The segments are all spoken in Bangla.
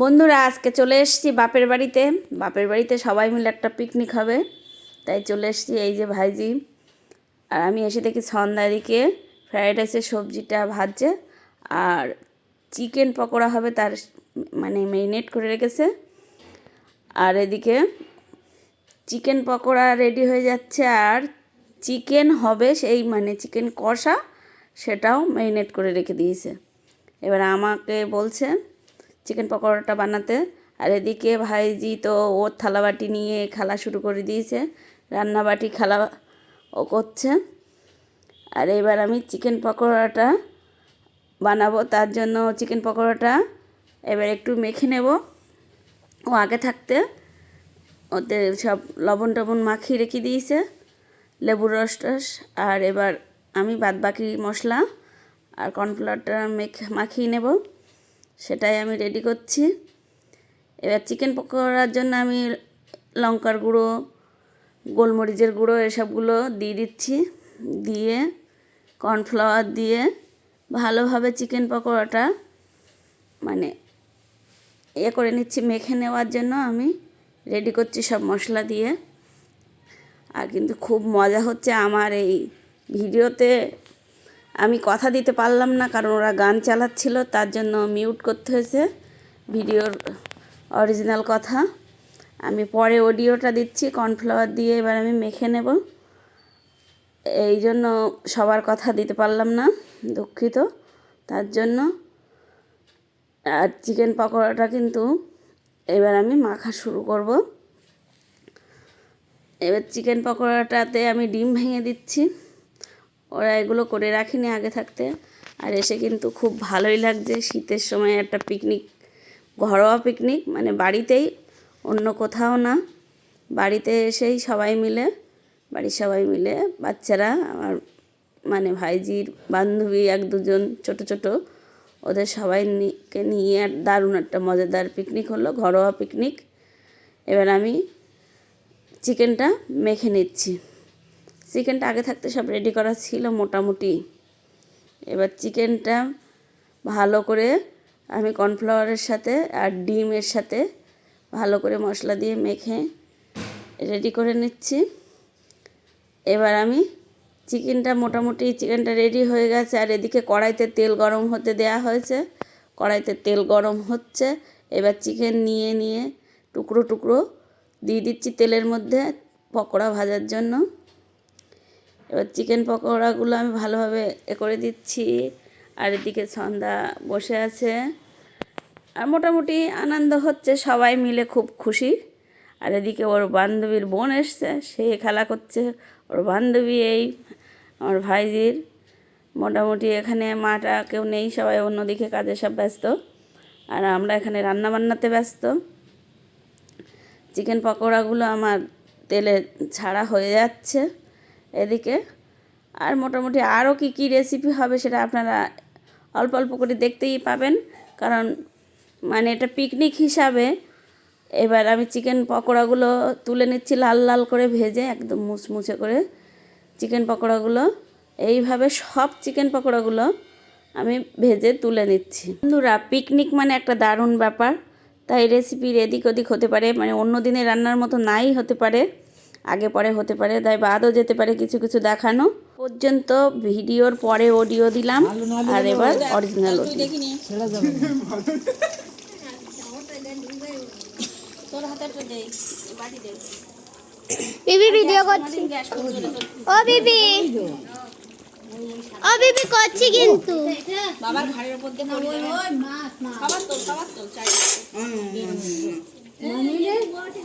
বন্ধুরা, আজকে চলে এসেছি বাপের বাড়িতে। বাপের বাড়িতে সবাই মিলে একটা পিকনিক হবে। তাই চলে এসেছি এই যে ভাইজি। আর আমি এসে দেখি সন্ধ্যাদিকে ফ্রায়েড রাইসের সবজিটা ভাজছে। আর চিকেন পকোড়া হবে তার মানে মেরিনেট করে রেখেছে। আর এদিকে চিকেন পকোড়া রেডি হয়ে যাচ্ছে। আর চিকেন হবে সেই মানে চিকেন কষা, সেটাও ম্যারিনেট করে রেখে দিয়েছে। এবার আমাকে বলছে চিকেন পকোড়াটা বানাতে। আর এদিকে ভাইজি তো ওর থালাবাটি নিয়ে খেলা শুরু করে দিয়েছে। রান্নাবাটি, খেলা ও করছে। আর এবার আমি চিকেন পকোড়াটা বানাবো, তার জন্য চিকেন পকোড়াটা এবার একটু মেখে নেব। ও আগে থাকতে ওতে সব লবণ টবণ মাখিয়ে রেখে দিয়েছে লেবুর রস টস। আর এবার আমি বাদ বাকি মশলা আর কর্নফ্লাওয়ারটা মেখে, মাখিয়ে নেব। সেটাই আমি রেডি করছি। এবার চিকেন পকোড়ার জন্য আমি লঙ্কার গুঁড়ো, গোলমরিচের গুঁড়ো এসবগুলো দিয়ে দিচ্ছি। দিয়ে কর্নফ্লাওয়ার দিয়ে ভালোভাবে চিকেন পকোড়াটা মানে এ করে নিচ্ছি, মেখে নেওয়ার জন্য আমি রেডি করছি সব মশলা দিয়ে। আর কিন্তু খুব মজা হচ্ছে আমার এই ভিডিওতে আমি কথা দিতে পারলাম না, কারণ ওরা গান চালাচ্ছিল, তার জন্য মিউট করতে হয়েছে ভিডিওর অরিজিনাল কথা। আমি পরে অডিওটা দিচ্ছি কর্নফ্লাওয়ার দিয়ে এবার আমি মেখে নেব। এই জন্য সবার কথা দিতে পারলাম না, দুঃখিত। তার জন্য আর চিকেন পকোড়াটা কিন্তু এবার আমি মাখা শুরু করব। এবার চিকেন পকোড়াটাতে আমি ডিম ভেঙে দিচ্ছি। ওরা এগুলো করে রাখিনি আগে থাকতে। আর এসে কিন্তু খুব ভালোই লাগছে। শীতের সময় একটা পিকনিক ঘরোয়া পিকনিক মানে বাড়িতেই, অন্য কোথাও না। বাড়িতে এসেই সবাই মিলে, বাড়ির সবাই মিলে, বাচ্চারা, আমার মানে ভাইজির বান্ধবী এক দুজন ছোট ছোট, ওদের সবাই কে নিয়ে আর দারুণ একটা মজাদার পিকনিক হলো, ঘরোয়া পিকনিক এবার আমি চিকেনটা মেখে নিচ্ছি। চিকেনটা আগে থাকতে সব রেডি করা ছিল মোটামুটি। এবার চিকেনটা ভালো করে আমি কর্নফ্লাওয়ারের সাথে আর ডিমের সাথে ভালো করে মশলা দিয়ে মেখে রেডি করে নিচ্ছি। এবার আমি চিকেনটা মোটামুটি, চিকেনটা রেডি হয়ে গেছে। আর এদিকে কড়াইতে তেল গরম হতে দেয়া হয়েছে। কড়াইতে তেল গরম হচ্ছে। এবার চিকেন নিয়ে নিয়ে টুকরো টুকরো দিয়ে দিচ্ছি তেলের মধ্যে পকোড়া ভাজার জন্য। এবার চিকেন পকোড়াগুলো আমি ভালোভাবে এ করে দিচ্ছি। আর এদিকে সন্ধ্যা বসে আছে। আর মোটামুটি আনন্দ হচ্ছে, সবাই মিলে খুব খুশি। আর এদিকে ওর বান্ধবীর বোন এসছে, সে খেলা করছে। ওর বান্ধবী এই, আমার ভাইজির। মোটামুটি এখানে মাটা কেউ নেই, সবাই অন্যদিকে কাজে সব ব্যস্ত। আর আমরা এখানে রান্না বান্নাতে ব্যস্ত। চিকেন পকোড়াগুলো আমার তেলে ছাড়া হয়ে যাচ্ছে। এদিকে। আর মোটামুটি আরও কী কী রেসিপি হবে সেটা আপনারা অল্প অল্প করে দেখতেই পাবেন। কারণ মানে এটা পিকনিক হিসাবে এবার আমি চিকেন পকোড়াগুলো তুলে নিচ্ছি লাল লাল করে ভেজে, একদম মুছমুছে করে চিকেন পকোড়াগুলো। এইভাবে সব চিকেন পকোড়াগুলো আমি ভেজে তুলে নিচ্ছি। বন্ধুরা পিকনিক মানে একটা দারুণ ব্যাপার। তাই রেসিপির এদিক ওদিক হতে পারে মানে অন্য দিনে রান্নার মতো নাই হতে পারে। আগে পরে হতে পারে তাই বাদও যেতে পারে কিছু কিছু দেখানো। পর্যন্ত ভিডিওর পরে অডিও দিলাম আর এবার অরিজিনাল অডিও বিবি ভিডিও করছি। ও বিবি। ও বিবি করছি কিন্তু। বাবার ঘাড়ের উপর দিয়ে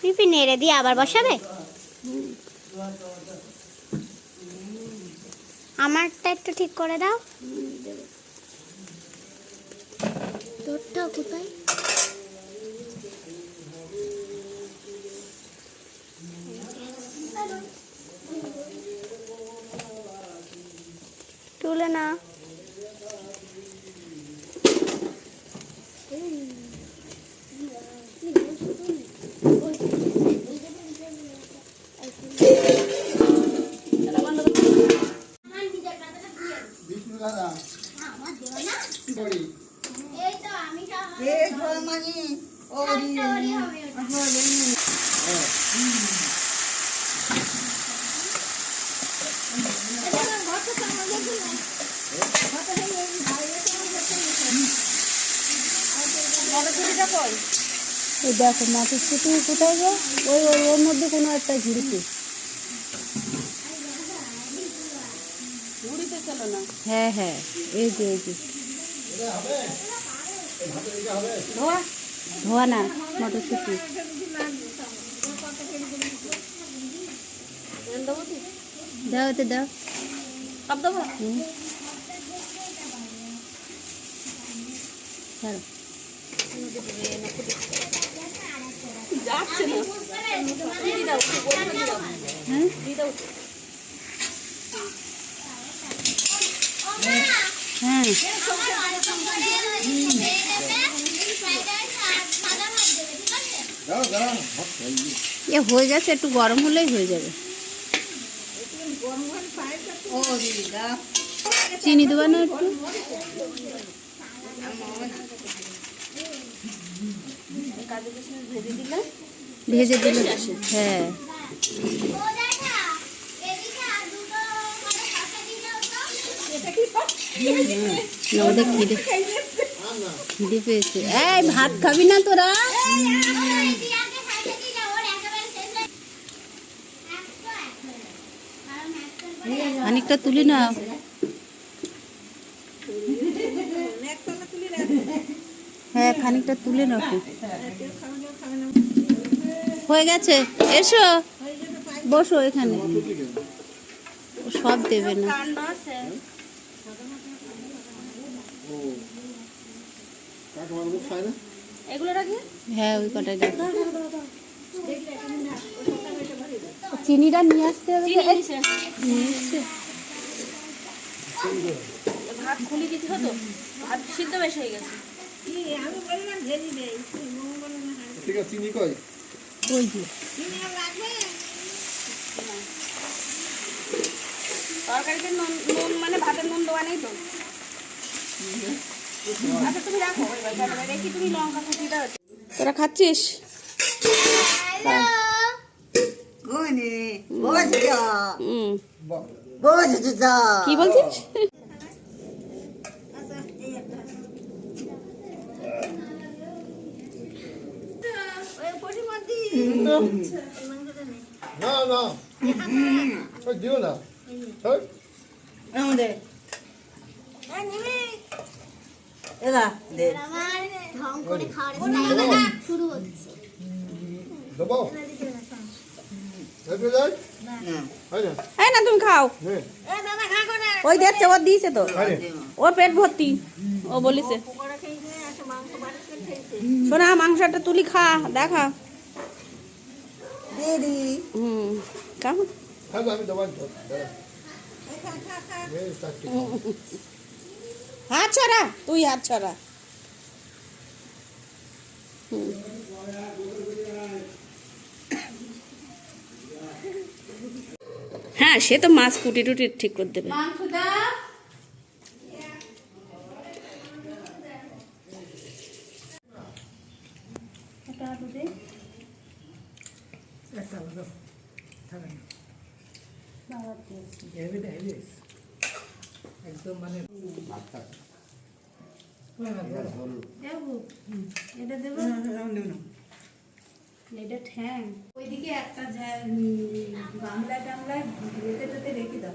পিপি নেড়ে দিয়ে আবার বসাবে? আমারটা একটু ঠিক করে দাও। তোরটা কোথায়? তুলে না এই দেখো মটরশুটি কোথায় গো? ওই ওই ওর মধ্যে কোনো একটা ঝুড়িতে। ঝুড়িতে ছিল না। হ্যাঁ হ্যাঁ। এই যে এই যে। ধোয়া ধোয়া না মটরশুটি দাও এতে দাও সব দেবো হুম ছাড়ো হ্যাঁ হ্যাঁ দাও দাও ভাত খাই এ হয়ে গেছে একটু গরম হলেই হয়ে যাবে। চিনি দেবো না একটু? ভেজে দিলে হ্যাঁ। না, ওদের খিদে পেয়েছে। এই, ভাত খাবি না তোরা? খানিকটা তুলি না হ্যাঁ খানিকটা তুলে রাখো হয়ে গেছে? এসো। বসো এখানে। সব দেবে না। খায় না? হ্যাঁ ওই কটাই চিনিটা নিয়ে আসতে হবে নিয়ে এসছে। ভাত খুলি দিতে হতো ভাত সিদ্ধ বেশ হয়ে গেছে। ঠিক আছে চিনি কই? ওই যে। তরকারিতে নুন নুন মানে ভাতের নুন দেওয়া নেই তো? আচ্ছা তোরা খাচ্ছিস? কি বলছিস? না না। দিও না। ওই, আমার ঢং করে খাওয়ার শুরু হচ্ছে দেবো দেখবে যাই? হয়। না এই না তুমি খাও। ওই দেখছে ওর দিয়েছে তো। ওর পেট ভর্তি ও বলিছে। শোনা মাংসটা তুলি খা দেখা। হুম কেমন খাব আমি দেবো তো দাঁড়া। এই চারটে খাও। হাত ছড়া তুই হাত ছড়া। হ্যাঁ সে তো মাছ কুটি টুটি ঠিক করে দেবে। এটা ঠ্যাং। ওইদিকে একটা বাংলা টামলায় রেখে টেতে রেখে দাও।